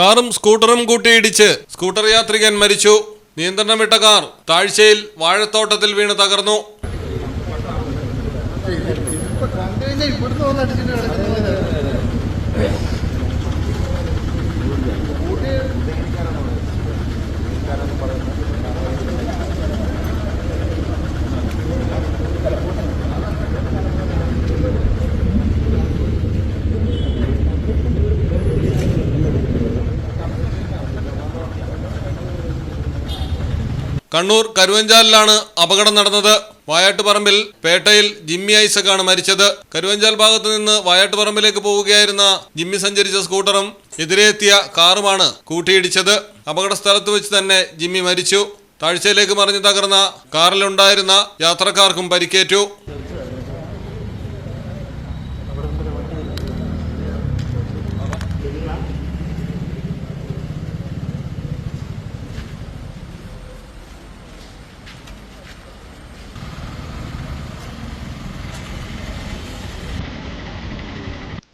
കാറും സ്കൂട്ടറും കൂട്ടിയിടിച്ച് സ്കൂട്ടർ യാത്രികൻ മരിച്ചു. നിയന്ത്രണം വിട്ട കാർ താഴ്ചയിൽ വാഴത്തോട്ടത്തിൽ വീണ് തകർന്നു. കണ്ണൂർ കരുവഞ്ചാലിലാണ് അപകടം നടന്നത്. വായാട്ടുപറമ്പിൽ പേട്ടയിൽ ജിമ്മി ഐസക്കാണ് മരിച്ചത്. കരുവഞ്ചാൽ ഭാഗത്ത് നിന്ന് വായാട്ടുപറമ്പിലേക്ക് പോവുകയായിരുന്ന ജിമ്മി സഞ്ചരിച്ച സ്കൂട്ടറും എതിരെത്തിയ കാറുമാണ് കൂട്ടിയിടിച്ചത്. അപകട സ്ഥലത്ത് വെച്ച് തന്നെ ജിമ്മി മരിച്ചു. താഴ്ചയിലേക്ക് മറിഞ്ഞു തകർന്ന കാറിലുണ്ടായിരുന്ന യാത്രക്കാർക്കും പരിക്കേറ്റു.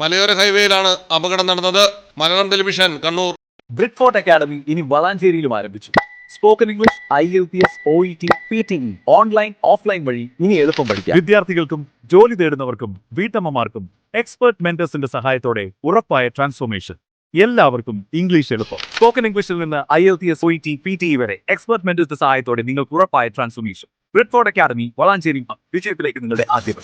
മലയോര ഹൈവേയിലാണ് അപകടം നടന്നത്. മലയാളം ടെലിവിഷൻ കണ്ണൂർ. ബ്രിഡ്ഫോർട്ട് അക്കാദമി ഇനി വളാഞ്ചേരിയിലും ആരംഭിച്ചു. Spoken English I L P S O E T P T online offline വഴി ഇനി എളുപ്പം പഠിക്കാം. വിദ്യാർത്ഥികൾക്കും ജോലി തേടുന്നവർക്കും വീട്ടമ്മമാർക്കും എക്സ്പെർട്ട് മെന്റേഴ്സിന്റെ സഹായത്തോടെ ഉറപ്പായ ട്രാൻസ്ഫോർമേഷൻ എല്ലാവർക്കും ഇംഗ്ലീഷ് എളുപ്പം. സ്പോക്കൺ ഇംഗ്ലീഷിൽ നിന്ന് I L T S O E T P T വരെ എക്സ്പെർട്ട് മെന്റേഴ്സിന്റെ സഹായത്തോടെ നിങ്ങൾക്ക് ഉറപ്പായ ട്രാൻസ്ഫോർമേഷൻ ബ്രിഡ്ഫോർട്ട് അക്കാദമി വളാഞ്ചേരി വിജയത്തിലേക്ക് നിങ്ങളുടെ ആദ്യം